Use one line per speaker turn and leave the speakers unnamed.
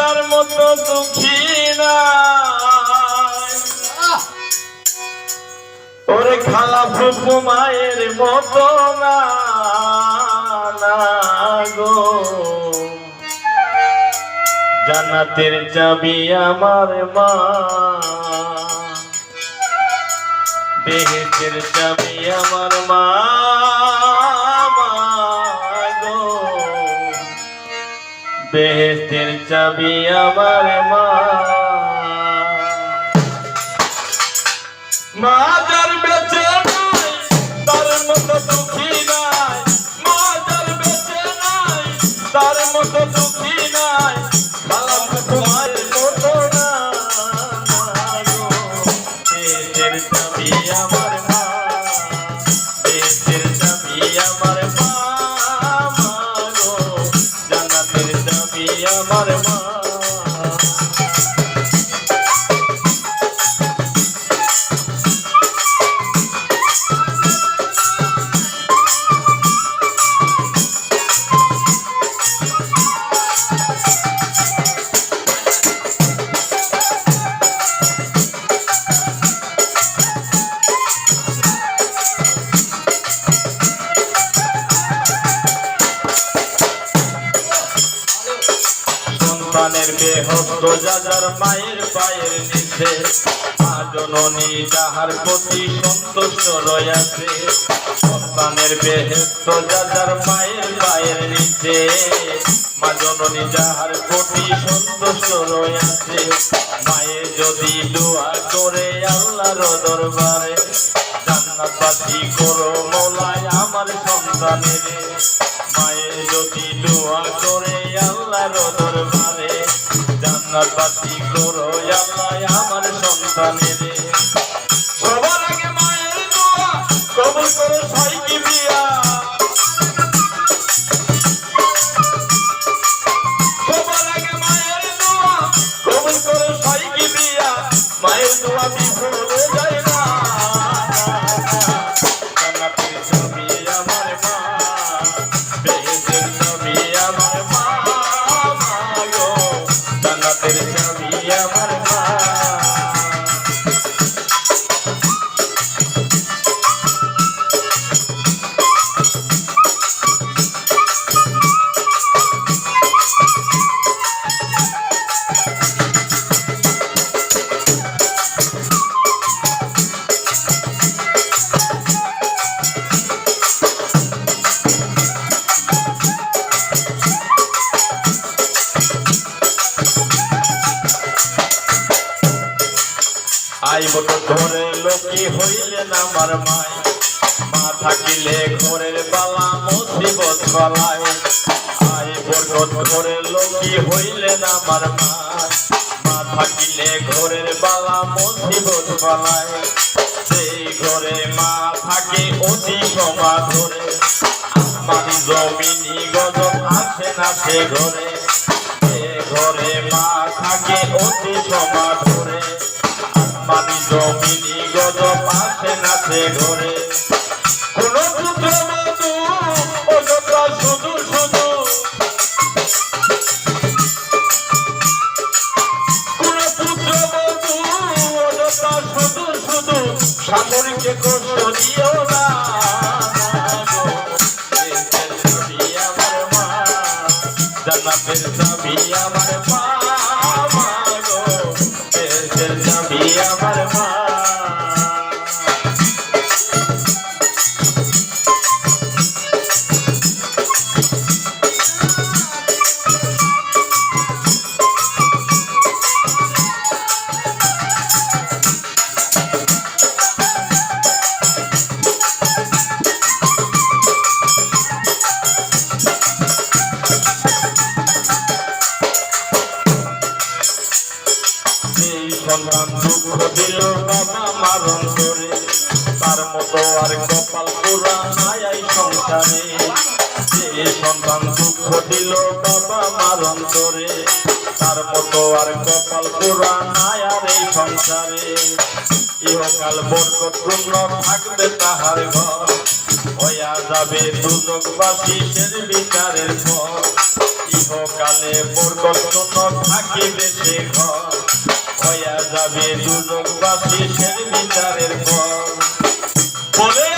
তার মতো দুঃখী নাই। ওরে খালা ফুপু মায়ের মতো না না গো। জান্নাতের চাবি আমার মা। বেহেতের চাবি আমার মা। বেহেতের চাবি আমার মা। মা বেঁচে আমার মা সন্তানের বেহস্ত যাজার মায়ের পায়ের নিচে, মা জননী যাহার প্রতি সন্তুষ্ট রয়াছে, সন্তানের বেহস্ত যাজার মায়ের পায়ের নিচে, মা জননী যাহার প্রতি সন্তুষ্ট রয়াছে মায়ের যদি দোয়া করে আল্লাহর দরবারে জান্নাতবাসী করো মৌলায় আমার সন্তানের মায়ের যদি দোয়া করে আল্লাহর দরবারে জান্নাতবাসী করো আল্লাহ আমার সন্তানের। আইব তো ঘরে লোকি হইলেন আমার মায় মা থাকিলে ঘরের বালা মুসিবত বালায় আইব তো ঘরে লোকি হইলেন আমার মায় মা থাকিলে ঘরের বালা মুসিবত বালায় সেই ঘরে মা থাকে অতি সমা ধরে আসমানি জমিনি গজব আসে না সে ঘরে। ঘরে মা থাকে অতি ধরে আসমানি জমিনি গজব আসে না সে ঘরে। কোন পুত্র বধূ অযথা শুধু শুধু। কোন পুত্র বধূ অযথা শুধু শুধু। সামরিকে কষ্ট দিও না আমার আমার মা। দিল বাবা মারণ করে তার মতো আর কপাল নাই এই সংসারে সন্তান দুঃখ দিল, বাবা মারণ অন্তরে তার মতো আর কপাল পুরা নাই আর এই সংসারে। ইহকাল বরকতপূর্ণ থাকবে তাহার ঘর। হইয়া যাবে দুজকবাসী সের বিচারের পর। ইহকালে বরকতপূর্ণ থাকিবে সে ঘর। হইয়া যাবে দুজকবাসী সের বিচারের পর। বলে